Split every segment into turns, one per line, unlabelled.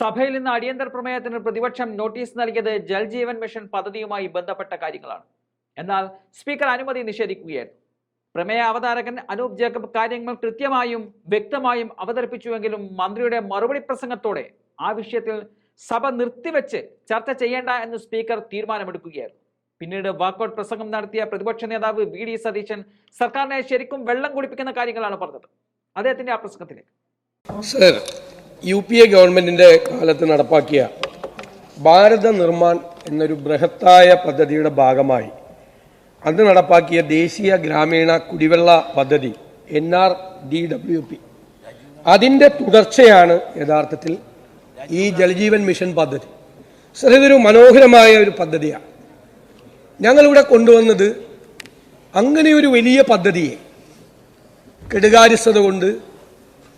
സഭയിൽ നിന്ന് അടിയന്തര പ്രമേയത്തിന് പ്രതിപക്ഷം നോട്ടീസ് നൽകിയത് ജൽജീവൻ മിഷൻ പദ്ധതിയുമായി ബന്ധപ്പെട്ട കാര്യങ്ങളാണ്. എന്നാൽ സ്പീക്കർ അനുമതി നിഷേധിക്കുകയായിരുന്നു. പ്രമേയ അവതാരകൻ അനൂപ് ജേക്കബ് കാര്യങ്ങൾ കൃത്യമായും വ്യക്തമായും അവതരിപ്പിച്ചുവെങ്കിലും മന്ത്രിയുടെ മറുപടി പ്രസംഗത്തോടെ ആ വിഷയത്തിൽ സഭ നിർത്തിവെച്ച് ചർച്ച ചെയ്യേണ്ട എന്ന് സ്പീക്കർ തീരുമാനമെടുക്കുകയായിരുന്നു. പിന്നീട് വാക്കൌട്ട് പ്രസംഗം നടത്തിയ പ്രതിപക്ഷ നേതാവ് വി ഡി സതീശൻ സർക്കാരിനെ ശരിക്കും വെള്ളം കുടിപ്പിക്കുന്ന കാര്യങ്ങളാണ് പറഞ്ഞത്. അദ്ദേഹത്തിന്റെ ആ പ്രസംഗത്തിലേക്ക്.
യു പി എ ഗവൺമെന്റിന്റെ കാലത്ത് നടപ്പാക്കിയ ഭാരത നിർമ്മാൺ എന്നൊരു ബൃഹത്തായ പദ്ധതിയുടെ ഭാഗമായി അന്ന് നടപ്പാക്കിയ ദേശീയ ഗ്രാമീണ കുടിവെള്ള പദ്ധതി N R D W P അതിന്റെ തുടർച്ചയാണ് യഥാർത്ഥത്തിൽ ഈ ജലജീവൻ മിഷൻ പദ്ധതി. സർ ഇതൊരു മനോഹരമായ ഒരു പദ്ധതിയാണ്. ഞങ്ങളിവിടെ കൊണ്ടുവന്നത് അങ്ങനെ ഒരു വലിയ പദ്ധതിയെ കെടുകാര്യസ്ഥത കൊണ്ട്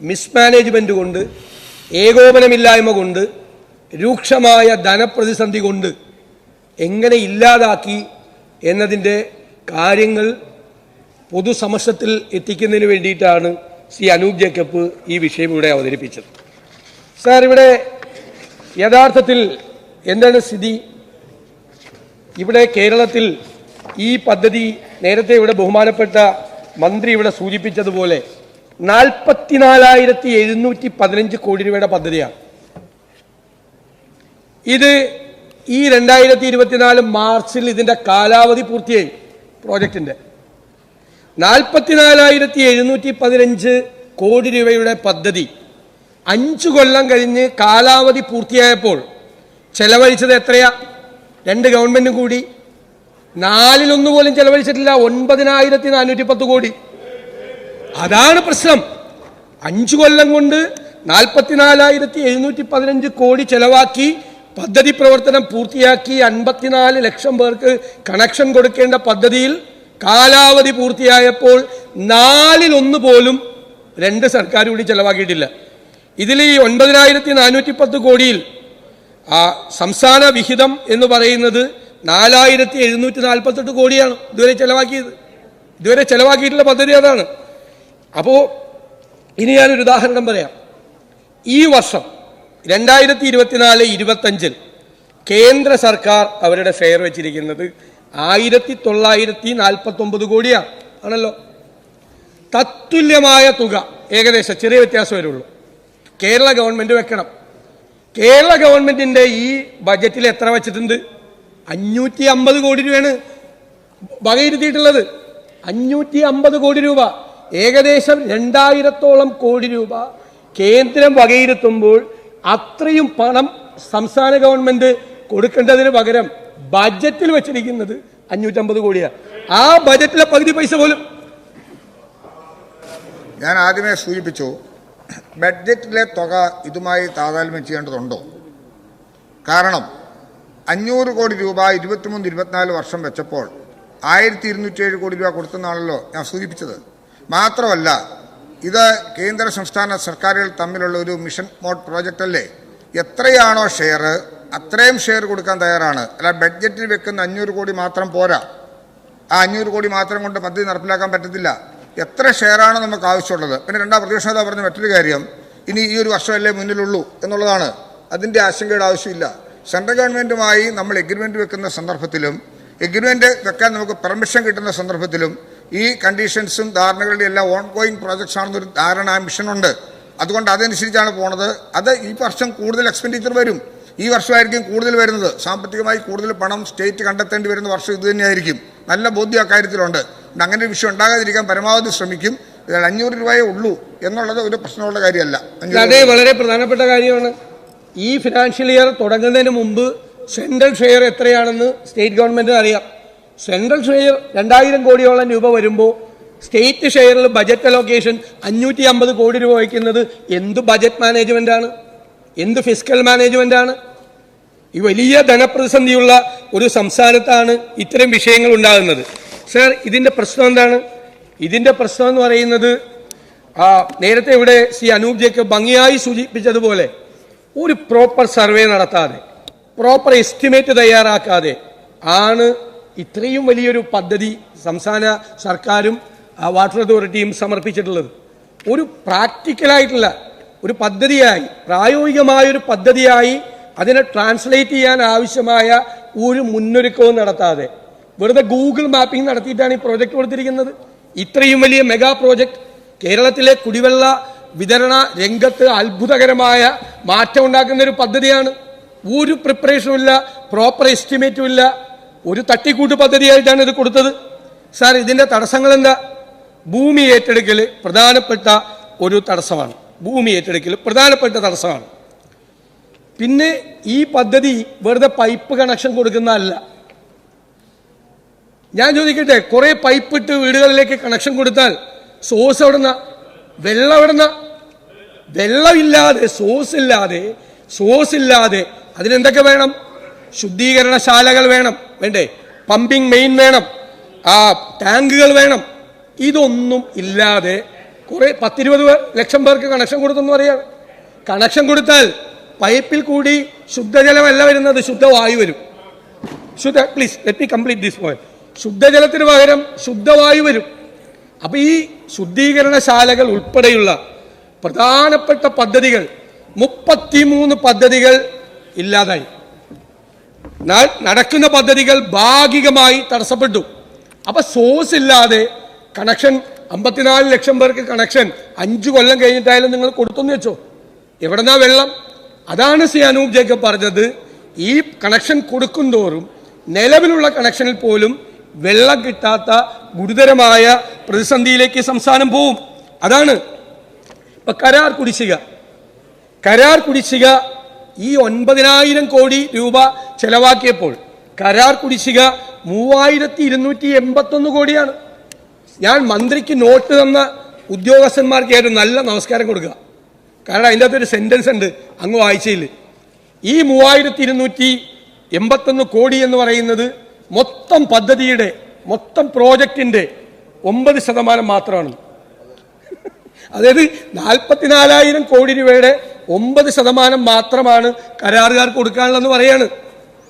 മിസ്മാനേജ്മെന്റ് കൊണ്ട് ഏകോപനമില്ലായ്മ കൊണ്ട് രൂക്ഷമായ ധനപ്രതിസന്ധി കൊണ്ട് എങ്ങനെ ഇല്ലാതാക്കി എന്നതിന്റെ കാര്യങ്ങൾ പൊതുസമക്ഷത്തിൽ എത്തിക്കുന്നതിന് വേണ്ടിയിട്ടാണ് ശ്രീ അനൂപ് ജേക്കബ് ഈ വിഷയം ഇവിടെ അവതരിപ്പിച്ചത്. സാർ ഇവിടെ യഥാർത്ഥത്തിൽ എന്താണ് സ്ഥിതി? ഇവിടെ കേരളത്തിൽ ഈ പദ്ധതി നേരത്തെ ഇവിടെ ബഹുമാനപ്പെട്ട മന്ത്രി ഇവിടെ സൂചിപ്പിച്ചതുപോലെ നാൽപ്പത്തിനാലായിരത്തി എഴുന്നൂറ്റി പതിനഞ്ച് കോടി രൂപയുടെ പദ്ധതിയാണ്. ഇത് ഈ രണ്ടായിരത്തി ഇരുപത്തിനാല് മാർച്ചിൽ ഇതിന്റെ കാലാവധി പൂർത്തിയായി പ്രോജക്റ്റിന്റെ. നാൽപ്പത്തിനാലായിരത്തി എഴുന്നൂറ്റി പതിനഞ്ച് കോടി രൂപയുടെ പദ്ധതി അഞ്ചു കൊല്ലം കഴിഞ്ഞ് കാലാവധി പൂർത്തിയായപ്പോൾ ചെലവഴിച്ചത് എത്രയാ? രണ്ട് ഗവൺമെന്റും കൂടി. നാലിലൊന്നു പോലും ചെലവഴിച്ചിട്ടില്ല. ഒൻപതിനായിരത്തി നാനൂറ്റി പത്ത് കോടി. അതാണ് പ്രശ്നം. അഞ്ചു കൊല്ലം കൊണ്ട് നാൽപ്പത്തിനാലായിരത്തി എഴുന്നൂറ്റി പതിനഞ്ച് കോടി ചെലവാക്കി പദ്ധതി പ്രവർത്തനം പൂർത്തിയാക്കി അൻപത്തിനാല് ലക്ഷം പേർക്ക് കണക്ഷൻ കൊടുക്കേണ്ട പദ്ധതിയിൽ കാലാവധി പൂർത്തിയായപ്പോൾ നാലിലൊന്ന് പോലും രണ്ട് സർക്കാർ കൂടി ചെലവാക്കിയിട്ടില്ല. ഇതിൽ ഈ ഒൻപതിനായിരത്തി നാനൂറ്റി പത്ത് കോടിയിൽ ആ സംസ്ഥാന വിഹിതം എന്ന് പറയുന്നത് നാലായിരത്തി എഴുന്നൂറ്റി നാൽപ്പത്തെട്ട് കോടിയാണ് ഇതുവരെ ചെലവാക്കിയത്. ഇതുവരെ ചെലവാക്കിയിട്ടുള്ള പദ്ധതി അതാണ്. അപ്പോൾ ഇനി ഞാനൊരു ഉദാഹരണം പറയാം. ഈ വർഷം രണ്ടായിരത്തി ഇരുപത്തിനാല് ഇരുപത്തഞ്ചിൽ കേന്ദ്ര സർക്കാർ അവരുടെ ഫെയർ വെച്ചിരിക്കുന്നത് ആയിരത്തി തൊള്ളായിരത്തി നാൽപ്പത്തി ഒമ്പത് കോടിയാണ് ആണല്ലോ? തത്തുല്യമായ തുക. ഏകദേശം ചെറിയ വ്യത്യാസം വരുള്ളൂ. കേരള ഗവൺമെന്റ് വെക്കണം. കേരള ഗവൺമെന്റിന്റെ ഈ ബജറ്റിൽ എത്ര വെച്ചിട്ടുണ്ട്? അഞ്ഞൂറ്റി അമ്പത് കോടി രൂപയാണ് വകയിരുത്തിയിട്ടുള്ളത്. അഞ്ഞൂറ്റി അമ്പത് കോടി രൂപ. ഏകദേശം രണ്ടായിരത്തോളം കോടി രൂപ കേന്ദ്രം വകയിരുത്തുമ്പോൾ അത്രയും പണം സംസ്ഥാന ഗവൺമെന്റ് കൊടുക്കേണ്ടതിന് പകരം ബജറ്റിൽ വെച്ചിരിക്കുന്നത് അഞ്ഞൂറ്റമ്പത് കോടിയാണ് ആ ബജറ്റിലെ പകുതി പൈസ പോലും.
ഞാൻ ആദ്യമേ സൂചിപ്പിച്ചു ബഡ്ജറ്റിലെ തുക ഇതുമായി താതാത്മ്യം ചെയ്യേണ്ടതുണ്ടോ? കാരണം അഞ്ഞൂറ് കോടി രൂപ ഇരുപത്തിമൂന്ന് ഇരുപത്തിനാല് വർഷം വെച്ചപ്പോൾ ആയിരത്തി ഇരുന്നൂറ്റി ഏഴ് കോടി രൂപ കൊടുത്തെന്നാണല്ലോ ഞാൻ സൂചിപ്പിച്ചത്. മാത്രമല്ല ഇത് കേന്ദ്ര സംസ്ഥാന സർക്കാരുകൾ തമ്മിലുള്ള ഒരു മിഷൻ മോഡ് പ്രോജക്റ്റ് അല്ലേ? എത്രയാണോ ഷെയർ അത്രയും ഷെയർ കൊടുക്കാൻ തയ്യാറാണ്. അല്ല ബഡ്ജറ്റിൽ വെക്കുന്ന അഞ്ഞൂറ് കോടി മാത്രം പോരാ. ആ അഞ്ഞൂറ് കോടി മാത്രം കൊണ്ട് പദ്ധതി നടപ്പിലാക്കാൻ പറ്റത്തില്ല. എത്ര ഷെയറാണ് നമുക്ക് ആവശ്യമുള്ളത്? പിന്നെ രണ്ടാം പ്രതിപക്ഷ പറഞ്ഞ മറ്റൊരു കാര്യം ഇനി ഈ ഒരു വർഷമല്ലേ മുന്നിലുള്ളൂ എന്നുള്ളതാണ്. അതിന്റെ ആശങ്കയുടെ ആവശ്യമില്ല. സെൻട്രൽ ഗവൺമെന്റുമായി നമ്മൾ എഗ്രിമെന്റ് വെക്കുന്ന സന്ദർഭത്തിലും എഗ്രിമെന്റ് വെക്കാൻ നമുക്ക് പെർമിഷൻ കിട്ടുന്ന സന്ദർഭത്തിലും ഈ കണ്ടീഷൻസും ധാരണകളുടെ എല്ലാം ഓൺ ഗോയിങ് പ്രോജക്ട്സ് ആണെന്നൊരു ധാരണ മിഷനുണ്ട് അതുകൊണ്ട് അതനുസരിച്ചാണ് പോണത്. അത് ഈ വർഷം കൂടുതൽ എക്സ്പെൻഡിച്ചർ വരും. ഈ വർഷമായിരിക്കും കൂടുതൽ വരുന്നത്. സാമ്പത്തികമായി കൂടുതൽ പണം സ്റ്റേറ്റ് കണ്ടെത്തേണ്ടി വരുന്ന വർഷം ഇത് തന്നെയായിരിക്കും. നല്ല ബോധ്യം അക്കാര്യത്തിലുണ്ട് അങ്ങനെ ഒരു വിഷയം ഉണ്ടാകാതിരിക്കാൻ പരമാവധി ശ്രമിക്കും. ഇതിൽ അഞ്ഞൂറ് രൂപയേ ഉള്ളൂ എന്നുള്ളത് ഒരു പ്രശ്നമുള്ള കാര്യമല്ല.
അതേ വളരെ പ്രധാനപ്പെട്ട കാര്യമാണ്. ഈ ഫിനാൻഷ്യൽ ഇയർ തുടങ്ങുന്നതിന് മുമ്പ് സെൻട്രൽ ഷെയർ എത്രയാണെന്ന് സ്റ്റേറ്റ് ഗവൺമെന്റിന് അറിയാം. സെൻട്രൽ ഷെയർ രണ്ടായിരം കോടിയോളം രൂപ വരുമ്പോൾ സ്റ്റേറ്റ് ഷെയറിൽ ബജറ്റ് അലോക്കേഷൻ അഞ്ഞൂറ്റി അമ്പത് കോടി രൂപ വയ്ക്കുന്നത് എന്ത് ബജറ്റ് മാനേജ്മെന്റാണ് എന്ത് ഫിസിക്കൽ മാനേജ്മെന്റാണ് ഈ വലിയ ധനപ്രതിസന്ധിയുള്ള ഒരു സംസ്ഥാനത്താണ് ഇത്തരം വിഷയങ്ങൾ ഉണ്ടാകുന്നത്. സർ ഇതിന്റെ പ്രശ്നം എന്താണ്? ഇതിന്റെ പ്രശ്നം എന്ന് പറയുന്നത് ആ നേരത്തെ ഇവിടെ ശ്രീ അനൂപ് ജേക്കബ് ഭംഗിയായി സൂചിപ്പിച്ചതുപോലെ ഒരു പ്രോപ്പർ സർവേ നടത്താതെ പ്രോപ്പർ എസ്റ്റിമേറ്റ് തയ്യാറാക്കാതെ ആണ് ഇത്രയും വലിയൊരു പദ്ധതി സംസ്ഥാന സർക്കാരും വാട്ടർ അതോറിറ്റിയും സമർപ്പിച്ചിട്ടുള്ളത്. ഒരു പ്രാക്ടിക്കലായിട്ടുള്ള ഒരു പദ്ധതിയായി പ്രായോഗികമായൊരു പദ്ധതിയായി അതിനെ ട്രാൻസ്ലേറ്റ് ചെയ്യാൻ ആവശ്യമായ ഒരു മുന്നൊരുക്കവും നടത്താതെ. വെറുതെ ഗൂഗിൾ മാപ്പിംഗ് നടത്തിയിട്ടാണ് ഈ പ്രോജക്റ്റ് കൊടുത്തിരിക്കുന്നത്. ഇത്രയും വലിയ മെഗാ പ്രോജക്റ്റ് കേരളത്തിലെ കുടിവെള്ള വിതരണ രംഗത്ത് അത്ഭുതകരമായ മാറ്റം ഉണ്ടാക്കുന്ന ഒരു പദ്ധതിയാണ്. ഒരു പ്രിപ്പറേഷനും ഇല്ല പ്രോപ്പർ എസ്റ്റിമേറ്റും ഇല്ല. ഒരു തട്ടിക്കൂട്ട് പദ്ധതിയായിട്ടാണ് ഇത് കൊടുത്തത്. സാർ ഇതിന്റെ തടസ്സങ്ങൾ എന്താ ഭൂമി ഏറ്റെടുക്കൽ പ്രധാനപ്പെട്ട ഒരു തടസ്സമാണ്. ഭൂമി ഏറ്റെടുക്കൽ പ്രധാനപ്പെട്ട തടസ്സമാണ്. പിന്നെ ഈ പദ്ധതി വെറുതെ പൈപ്പ് കണക്ഷൻ കൊടുക്കുന്നതല്ല ഞാൻ ചോദിക്കട്ടെ കുറെ പൈപ്പ് ഇട്ട് വീടുകളിലേക്ക് കണക്ഷൻ കൊടുത്താൽ സോഴ്സ് എവിടുന്ന? വെള്ളം എവിടുന്ന? വെള്ളമില്ലാതെ സോസ് ഇല്ലാതെ സോസ് ഇല്ലാതെ അതിനെന്തൊക്കെ വേണം? ശുദ്ധീകരണശാലകൾ വേണം. വേണ്ടേ? പമ്പിംഗ് മെയിൻ വേണം. ആ ടാങ്കുകൾ വേണം. ഇതൊന്നും ഇല്ലാതെ കുറെ പത്തിരുപത് ലക്ഷം പേർക്ക് കണക്ഷൻ കൊടുത്തെന്ന് പറയാണ് കണക്ഷൻ കൊടുത്താൽ പൈപ്പിൽ കൂടി ശുദ്ധജലമല്ല വരുന്നത് ശുദ്ധവായു വരും. ശുദ്ധ please let me complete this point ശുദ്ധജലത്തിന് പകരം ശുദ്ധവായു വരും. അപ്പൊ ഈ ശുദ്ധീകരണശാലകൾ ഉൾപ്പെടെയുള്ള പ്രധാനപ്പെട്ട പദ്ധതികൾ മുപ്പത്തിമൂന്ന് പദ്ധതികൾ ഇല്ലാതായി. നടക്കുന്ന പദ്ധതികൾ ഭാഗികമായി തടസ്സപ്പെട്ടു. അപ്പൊ സോഴ്സ് ഇല്ലാതെ കണക്ഷൻ അമ്പത്തിനാല് ലക്ഷം പേർക്ക് കണക്ഷൻ അഞ്ചു കൊല്ലം കഴിഞ്ഞിട്ടായാലും നിങ്ങൾ കൊടുത്തെന്ന് വെച്ചോ. എവിടെന്നാ വെള്ളം? അതാണ് സി അനൂപ് ജേക്കബ് പറഞ്ഞത്. ഈ കണക്ഷൻ കൊടുക്കും തോറും നിലവിലുള്ള കണക്ഷനിൽ പോലും വെള്ളം കിട്ടാത്ത ഗുരുതരമായ പ്രതിസന്ധിയിലേക്ക് സംസ്ഥാനം പോവും. അതാണ്. ഇപ്പൊ കരാർ കുടിശ്ശിക. കരാർ കുടിശ്ശിക ഈ ഒൻപതിനായിരം കോടി രൂപ ചെലവാക്കിയപ്പോൾ കരാർ കുടിശ്ശിക മൂവായിരത്തി ഇരുന്നൂറ്റി എൺപത്തൊന്ന് കോടിയാണ്. ഞാൻ മന്ത്രിക്ക് നോട്ട് തന്ന ഉദ്യോഗസ്ഥന്മാർക്ക് ഏറ്റവും നല്ല നമസ്കാരം കൊടുക്കുക. കാരണം അതിന്റെ അകത്തൊരു സെന്റൻസ് ഉണ്ട് അങ്ങ് വായിച്ചയിൽ ഈ മൂവായിരത്തി ഇരുന്നൂറ്റി എൺപത്തൊന്ന് കോടി എന്ന് പറയുന്നത് മൊത്തം പദ്ധതിയുടെ മൊത്തം പ്രോജക്റ്റിന്റെ ഒമ്പത് ശതമാനം മാത്രമാണ്. അതായത് നാൽപ്പത്തിനാലായിരം കോടി രൂപയുടെ ഒമ്പത് ശതമാനം മാത്രമാണ് കരാറുകാർക്ക് കൊടുക്കാനുള്ളതെന്ന് പറയാണ്.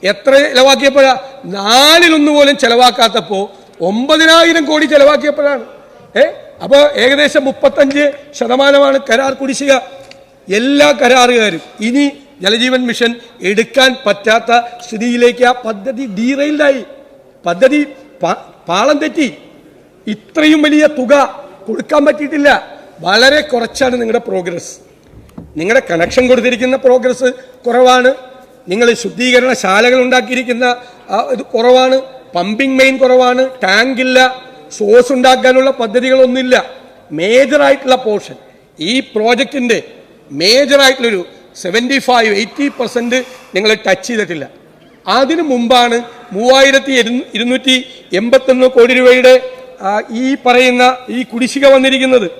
എത്ര ചെലവാക്കിയപ്പോഴാ? നാലിലൊന്ന് പോലും ചെലവാക്കാത്തപ്പോ ഒമ്പതിനായിരം കോടി ചിലവാക്കിയപ്പോഴാണ്. ഏ? അപ്പോൾ ഏകദേശം മുപ്പത്തഞ്ച് ശതമാനമാണ് കരാർ കുടിശ്ശിക. എല്ലാ കരാറുകാരും ഇനി ജലജീവൻ മിഷൻ എടുക്കാൻ പറ്റാത്ത സ്ഥിതിയിലേക്ക് ആ പദ്ധതി ഡീറെയിൽഡായി. പദ്ധതി പാളം തെറ്റി. ഇത്രയും വലിയ തുക കൊടുക്കാൻ പറ്റിയിട്ടില്ല. വളരെ കുറച്ചാണ് നിങ്ങളുടെ പ്രോഗ്രസ്. നിങ്ങളുടെ കണക്ഷൻ കൊടുത്തിരിക്കുന്ന പ്രോഗ്രസ് കുറവാണ്. നിങ്ങൾ ശുദ്ധീകരണ ശാലകൾ ഉണ്ടാക്കിയിരിക്കുന്ന ഇത് കുറവാണ്. പമ്പിംഗ് മെയിൻ കുറവാണ്. ടാങ്ക് ഇല്ല. സോസ് ഉണ്ടാക്കാനുള്ള പദ്ധതികളൊന്നുമില്ല. മേജറായിട്ടുള്ള പോർഷൻ ഈ പ്രോജക്റ്റിന്റെ മേജറായിട്ടുള്ളൊരു സെവന്റി ഫൈവ് എയ്റ്റി പെർസെന്റ് നിങ്ങൾ ടച്ച് ചെയ്തിട്ടില്ല. അതിനു മുമ്പാണ് മൂവായിരത്തി ഇരു- ഇരുന്നൂറ്റി എൺപത്തൊന്ന് കോടി രൂപയുടെ ഈ പറയുന്ന ഈ കുടിശ്ശിക വന്നിരിക്കുന്നത്.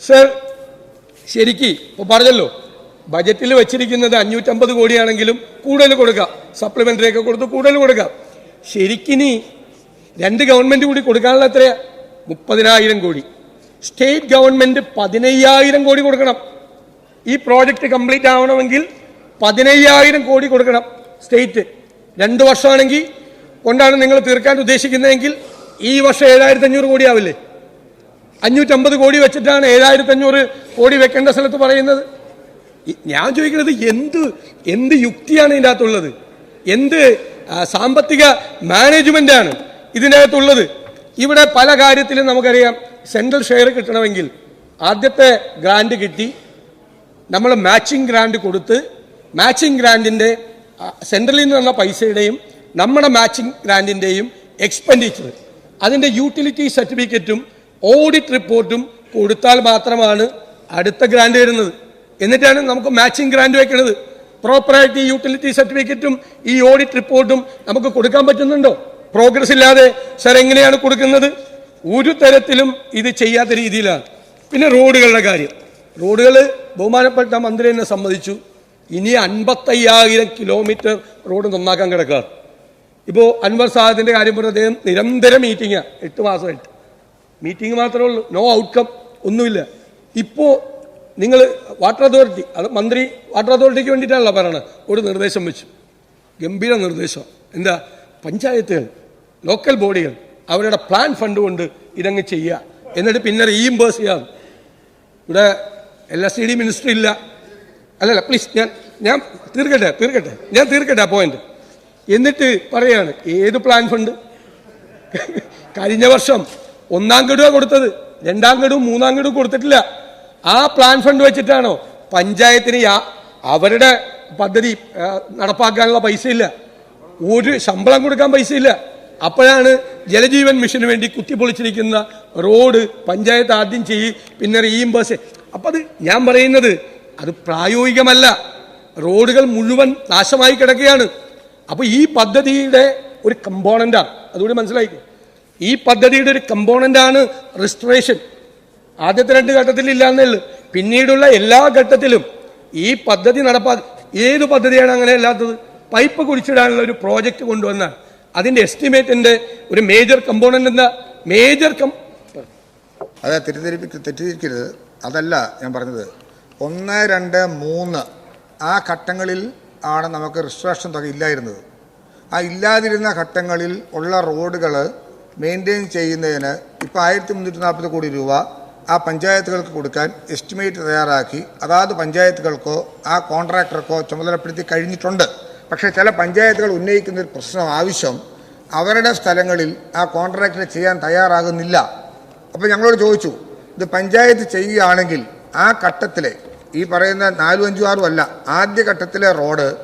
സർ ശരിക്ക് ഇപ്പൊ പറഞ്ഞല്ലോ ബജറ്റിൽ വെച്ചിരിക്കുന്നത് അഞ്ഞൂറ്റമ്പത് കോടിയാണെങ്കിലും കൂടുതൽ കൊടുക്കുക സപ്ലിമെന്ററി ഒക്കെ കൊടുത്ത് കൂടുതൽ കൊടുക്കാം. ശരിക്കിനി രണ്ട് ഗവൺമെന്റ് കൂടി കൊടുക്കാനുള്ള എത്രയാ? മുപ്പതിനായിരം കോടി. സ്റ്റേറ്റ് ഗവൺമെന്റ് പതിനയ്യായിരം കോടി കൊടുക്കണം. ഈ പ്രോജക്റ്റ് കംപ്ലീറ്റ് ആവണമെങ്കിൽ പതിനയ്യായിരം കോടി കൊടുക്കണം സ്റ്റേറ്റ് രണ്ട് വർഷമാണെങ്കിൽ കൊണ്ടാണ് നിങ്ങൾ തീർക്കാൻ ഉദ്ദേശിക്കുന്നതെങ്കിൽ ഈ വർഷം ഏഴായിരത്തി അഞ്ഞൂറ് കോടി ആവില്ലേ? അഞ്ഞൂറ്റമ്പത് കോടി വെച്ചിട്ടാണ് ഏഴായിരത്തി അഞ്ഞൂറ് കോടി വെക്കേണ്ട സ്ഥലത്ത് പറയുന്നത്. ഞാൻ ചോദിക്കുന്നത് എന്ത് എന്ത് യുക്തിയാണ് ഇതിന്റെ അകത്തുള്ളത് എന്ത് സാമ്പത്തിക മാനേജ്മെന്റ് ആണ് ഇതിനകത്തുള്ളത്? ഇവിടെ പല കാര്യത്തിലും നമുക്കറിയാം സെൻട്രൽ ഷെയർ കിട്ടണമെങ്കിൽ ആദ്യത്തെ ഗ്രാൻഡ് കിട്ടി. നമ്മൾ മാച്ചിങ് ഗ്രാൻഡ് കൊടുത്ത് മാച്ചിങ് ഗ്രാൻഡിന്റെ സെൻട്രലിൽ നിന്ന് വന്ന പൈസയുടെയും നമ്മുടെ മാച്ചിങ് ഗ്രാൻഡിന്റെയും എക്സ്പെൻഡിച്ചർ അതിന്റെ യൂട്ടിലിറ്റി സർട്ടിഫിക്കറ്റും ഓഡിറ്റ് റിപ്പോർട്ടും കൊടുത്താൽ മാത്രമാണ് അടുത്ത ഗ്രാൻഡ് വരുന്നത്. എന്നിട്ടാണ് നമുക്ക് മാച്ചിങ് ഗ്രാൻഡ് വെക്കുന്നത് പ്രോപ്പറായിട്ട് യൂട്ടിലിറ്റി സർട്ടിഫിക്കറ്റും ഈ ഓഡിറ്റ് റിപ്പോർട്ടും നമുക്ക് കൊടുക്കാൻ പറ്റുന്നുണ്ടോ? പ്രോഗ്രസ് ഇല്ലാതെ സർ എങ്ങനെയാണ് കൊടുക്കുന്നത്? ഒരു തരത്തിലും ഇത് ചെയ്യാത്ത രീതിയിലാണ്. പിന്നെ റോഡുകളുടെ കാര്യം. റോഡുകൾ ബഹുമാനപ്പെട്ട മന്ത്രി എന്നെ സംബന്ധിച്ചു ഇനി അൻപത്തയ്യായിരം കിലോമീറ്റർ റോഡ് നന്നാക്കാൻ കിടക്കുക ഇപ്പോൾ അൻവർ സാദത്തിന്റെ കാര്യം പറഞ്ഞ അദ്ദേഹം നിരന്തരം മീറ്റിംഗാണ് എട്ട് മാസമായിട്ട്. മീറ്റിംഗ് മാത്രമേ ഉള്ളൂ. നോ ഔട്ട്കം ഒന്നുമില്ല. ഇപ്പോൾ നിങ്ങൾ വാട്ടർ അതോറിറ്റി അത് മന്ത്രി വാട്ടർ അതോറിറ്റിക്ക് വേണ്ടിയിട്ടാണല്ലോ പറയണത്. ഒരു നിർദ്ദേശം വെച്ചു. ഗംഭീര നിർദ്ദേശം. എന്താ? പഞ്ചായത്തുകൾ ലോക്കൽ ബോഡികൾ അവരുടെ പ്ലാൻ ഫണ്ട് കൊണ്ട് ഇതങ്ങ് ചെയ്യുക. എന്നിട്ട് പിന്നെ റീഇംബേഴ്സ് ചെയ്യാം. ഇവിടെ എൽ എസ് ഡി മിനിസ്റ്റർ ഇല്ല. അല്ലല്ല പ്ലീസ് ഞാൻ ഞാൻ തീർക്കട്ടെ തീർക്കട്ടെ. ഞാൻ തീർക്കട്ടെ ആ പോയിന്റ് എന്നിട്ട് പറയാണ് ഏത് പ്ലാൻ ഫണ്ട് കഴിഞ്ഞ വർഷം ഒന്നാം ഗഡുവാ കൊടുത്തത്. രണ്ടാം ഗഡുവും മൂന്നാം ഗഡുവും കൊടുത്തിട്ടില്ല. ആ പ്ലാൻ ഫണ്ട് വെച്ചിട്ടാണോ പഞ്ചായത്തിന് അവരുടെ പദ്ധതി നടപ്പാക്കാനുള്ള പൈസ ഇല്ല. ഒരു ശമ്പളം കൊടുക്കാൻ പൈസ ഇല്ല. അപ്പോഴാണ് ജലജീവൻ മിഷന് വേണ്ടി കുത്തിപ്പൊളിച്ചിരിക്കുന്ന റോഡ് പഞ്ചായത്ത് ആദ്യം ചെയ്യും പിന്നെ റീഇംബേഴ്സ് അപ്പം അത് ഞാൻ പറയുന്നത് അത് പ്രായോഗികമല്ല. റോഡുകൾ മുഴുവൻ നാശമായി കിടക്കുകയാണ്. അപ്പോൾ ഈ പദ്ധതിയുടെ ഒരു കമ്പോണന്റാണ് അതുകൂടി മനസ്സിലായിക്കോ ഈ പദ്ധതിയുടെ ഒരു കമ്പോണന്റാണ് റിസ്റ്ററേഷൻ ആദ്യത്തെ രണ്ട് ഘട്ടത്തിൽ ഇല്ലാന്നേ ഉള്ളൂ. പിന്നീടുള്ള എല്ലാ ഘട്ടത്തിലും ഈ പദ്ധതി നടപ്പാ ഏത് പദ്ധതിയാണ് അങ്ങനെ അല്ലാത്തത്? പൈപ്പ് കുടിച്ചിടാനുള്ള ഒരു പ്രോജക്റ്റ് കൊണ്ടുവന്നാൽ അതിന്റെ എസ്റ്റിമേറ്റിന്റെ ഒരു മേജർ കമ്പോണന്റ് എന്താ? മേജർ കം
അതെ തെറ്റിദ്ധരിപ്പി തെറ്റിദ്ധരിക്കരുത്. അതല്ല ഞാൻ പറഞ്ഞത്. ഒന്ന് രണ്ട് മൂന്ന്. ആ ഘട്ടങ്ങളിൽ ആണ് നമുക്ക് റിസ്ട്രക്ഷൻ തുക ഇല്ലായിരുന്നത്. ആ ഇല്ലാതിരുന്ന ഘട്ടങ്ങളിൽ ഉള്ള റോഡുകൾ മെയിന്റെയിൻ ചെയ്യുന്നതിന് ഇപ്പോൾ ആയിരത്തി മുന്നൂറ്റി നാൽപ്പത് കോടി രൂപ ആ പഞ്ചായത്തുകൾക്ക് കൊടുക്കാൻ എസ്റ്റിമേറ്റ് തയ്യാറാക്കി. അതാത് പഞ്ചായത്തുകൾക്കോ ആ കോൺട്രാക്ടർക്കോ ചുമതലപ്പെടുത്തി കഴിഞ്ഞിട്ടുണ്ട്. പക്ഷേ ചില പഞ്ചായത്തുകൾ ഉന്നയിക്കുന്ന ഒരു പ്രശ്നം ആവശ്യം അവരുടെ സ്ഥലങ്ങളിൽ ആ കോൺട്രാക്ടർ ചെയ്യാൻ തയ്യാറാകുന്നില്ല. അപ്പോൾ ഞങ്ങളോട് ചോദിച്ചു ഇത് പഞ്ചായത്ത് ചെയ്യുകയാണെങ്കിൽ ആ ഘട്ടത്തിലെ ഈ പറയുന്ന നാലും അഞ്ചും ആറും അല്ല ആദ്യ ഘട്ടത്തിലെ റോഡ്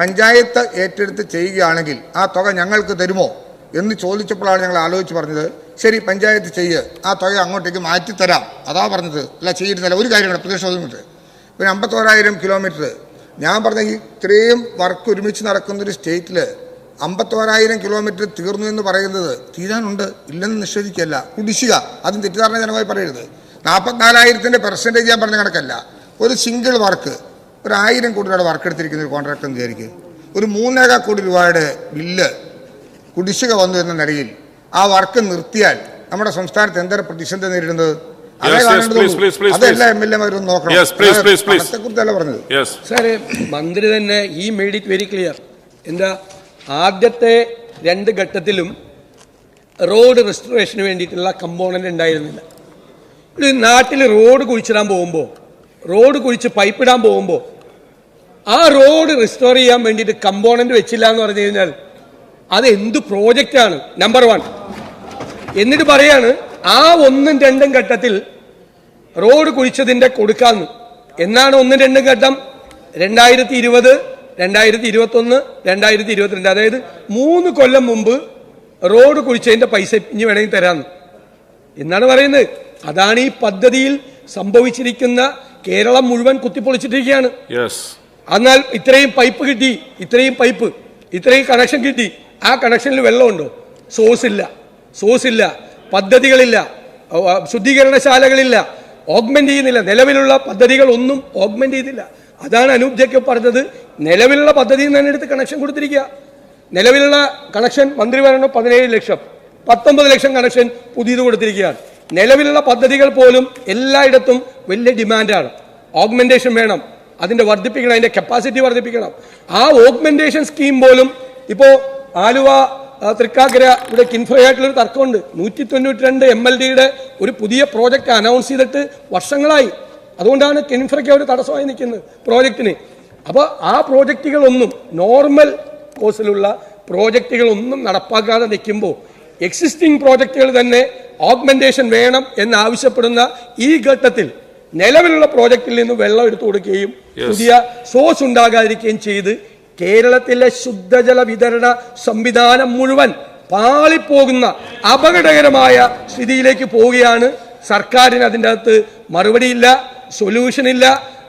പഞ്ചായത്ത് ഏറ്റെടുത്ത് ചെയ്യുകയാണെങ്കിൽ ആ തുക ഞങ്ങൾക്ക് തരുമോ? എന്ന് ചോദിച്ചപ്പോഴാണ് ഞങ്ങൾ ആലോചിച്ച് പറഞ്ഞത് ശരി പഞ്ചായത്ത് ചെയ്യ്. ആ തുക അങ്ങോട്ടേക്ക് മാറ്റിത്തരാം അതാ പറഞ്ഞത്. അല്ല ചെയ്യുന്നില്ല ഒരു കാര്യമാണ് പ്രതിപക്ഷ ചോദ്യമുണ്ട് പിന്നെ അമ്പത്തോരായിരം കിലോമീറ്റർ ഞാൻ പറഞ്ഞ ഈ ഇത്രയും വർക്ക് ഒരുമിച്ച് നടക്കുന്നൊരു സ്റ്റേറ്റിൽ അമ്പത്തോരായിരം കിലോമീറ്റർ തീർന്നു എന്ന് പറയുന്നത് തീരാനുണ്ട്. ഇല്ലെന്ന് നിഷേധിക്കല്ല കുടിശ്ശിക. അതും തെറ്റിദ്ധാരണ ജനമായി പറയരുത്. നാൽപ്പത്തിനാലായിരത്തിന്റെ പെർസെന്റേജ് ഞാൻ പറഞ്ഞ കണക്കല്ല. ഒരു സിംഗിൾ വർക്ക് ഒരു കോടി രൂപയുടെ വർക്ക് എടുത്തിരിക്കുന്ന ഒരു കോൺട്രാക്ടർ എന്ന് വിചാരിക്കുക ഒരു മൂന്നേകാൽ കോടി രൂപയുടെ ബില്ല് കുടിശ്ശിക വന്നു എന്ന നിലയിൽ ആ വർക്ക് നിർത്തിയാൽ നമ്മുടെ സംസ്ഥാനത്ത് എന്തൊരു പ്രതിസന്ധി നേരിടുന്നത്? അതെല്ലാ. എം എൽ എമാരും നോക്കണം. പറഞ്ഞത്?
സാറേ മന്ത്രി തന്നെ ഈ മേഡ് ഇറ്റ് വെരി ക്ലിയർ എന്താ ആദ്യത്തെ രണ്ട് ഘട്ടത്തിലും റോഡ് റെസ്റ്റോറേഷന് വേണ്ടിയിട്ടുള്ള കമ്പോണന്റ് ഉണ്ടായിരുന്നില്ല. ഒരു നാട്ടിൽ റോഡ് കുഴിച്ചിടാൻ പോകുമ്പോൾ റോഡ് കുഴിച്ച് പൈപ്പിടാൻ പോകുമ്പോൾ ആ റോഡ് റിസ്റ്റോർ ചെയ്യാൻ വേണ്ടിയിട്ട് കമ്പോണന്റ് വെച്ചില്ല എന്ന് പറഞ്ഞു കഴിഞ്ഞാൽ അത് എന്ത് പ്രോജക്റ്റാണ്? നമ്പർ വൺ എന്നിട്ട് പറയാണ് ആ ഒന്നും രണ്ടും ഘട്ടത്തിൽ റോഡ് കുഴിച്ചതിന്റെ കൊടുക്കാന്ന്. എന്നാണ് ഒന്നും രണ്ടും ഘട്ടം? രണ്ടായിരത്തി ഇരുപത് രണ്ടായിരത്തി ഇരുപത്തൊന്ന് രണ്ടായിരത്തി ഇരുപത്തിരണ്ട് അതായത് മൂന്ന് കൊല്ലം മുമ്പ് റോഡ് കുഴിച്ചതിന്റെ പൈസ ഇനി വേണമെങ്കിൽ തരാന്ന്. എന്നാണ് പറയുന്നത്. അതാണ് ഈ പദ്ധതിയിൽ സംഭവിച്ചിരിക്കുന്ന കേരളം മുഴുവൻ കുത്തിപ്പൊളിച്ചിട്ടിരിക്കുകയാണ്. എന്നാൽ ഇത്രയും പൈപ്പ് കിട്ടി ഇത്രയും പൈപ്പ് ഇത്രയും കണക്ഷൻ കിട്ടി. ആ കണക്ഷനിൽ വെള്ളമുണ്ടോ? സോഴ്സ് ഇല്ല സോഴ്സ് ഇല്ല പദ്ധതികളില്ല ശുദ്ധീകരണശാലകളില്ല. ഓഗ്മെന്റ് ചെയ്യുന്നില്ല. നിലവിലുള്ള പദ്ധതികൾ ഒന്നും ഓഗ്മെന്റ് ചെയ്തില്ല. അതാണ് അനൂപ് ജേക്കബ് പറഞ്ഞത്. നിലവിലുള്ള പദ്ധതിയിൽ നിന്ന് എടുത്ത് കണക്ഷൻ കൊടുത്തിരിക്കുക. നിലവിലുള്ള കണക്ഷൻ മന്ത്രി പറയണോ പതിനേഴ് ലക്ഷം. പത്തൊമ്പത് ലക്ഷം കണക്ഷൻ പുതിയത് കൊടുത്തിരിക്കുകയാണ്. നിലവിലുള്ള പദ്ധതികൾ പോലും എല്ലായിടത്തും വലിയ ഡിമാൻഡാണ് ഓഗ്മെന്റേഷൻ വേണം. അതിന്റെ വർദ്ധിപ്പിക്കണം. അതിന്റെ കപ്പാസിറ്റി വർദ്ധിപ്പിക്കണം. ആ ഓഗ്മെന്റേഷൻ സ്കീം പോലും ഇപ്പോ ആലുവ തൃക്കാക്കര ഇവിടെ കിൻഫ്രയായിട്ടുള്ള ഒരു തർക്കമുണ്ട്. നൂറ്റി തൊണ്ണൂറ്റി രണ്ട് എം എൽ ഡിയുടെ ഒരു പുതിയ പ്രോജക്റ്റ് അനൗൺസ് ചെയ്തിട്ട് വർഷങ്ങളായി. അതുകൊണ്ടാണ് കിൻഫ്രയ്ക്ക് അവർ തടസ്സമായി നിൽക്കുന്നത് പ്രോജക്റ്റിന്. അപ്പോൾ ആ പ്രോജക്റ്റുകളൊന്നും നോർമൽ കോഴ്സിലുള്ള പ്രോജക്റ്റുകളൊന്നും നടപ്പാക്കാതെ നിൽക്കുമ്പോൾ എക്സിസ്റ്റിംഗ് പ്രോജക്റ്റുകൾ തന്നെ ഓഗ്മെന്റേഷൻ വേണം എന്നാവശ്യപ്പെടുന്ന ഈ ഘട്ടത്തിൽ നിലവിലുള്ള പ്രോജക്റ്റിൽ നിന്ന് വെള്ളം എടുത്തു കൊടുക്കുകയും പുതിയ സോഴ്സ് ഉണ്ടാകാതിരിക്കുകയും ചെയ്ത് കേരളത്തിലെ ശുദ്ധജല വിതരണ സംവിധാനം മുഴുവൻ പാളിപ്പോകുന്ന അപകടകരമായ സ്ഥിതിയിലേക്ക് പോവുകയാണ്. സർക്കാരിന് അതിന്റെ അകത്ത് മറുപടിയില്ല സൊല്യൂഷനില്ല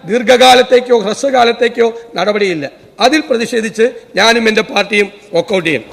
ദീർഘകാലത്തേക്കോ ഹ്രസ്വകാലത്തേക്കോ നടപടിയില്ല. അതിൽ പ്രതിഷേധിച്ച് ഞാനും എന്റെ പാർട്ടിയും വോക്കൗട്ട് ചെയ്യും.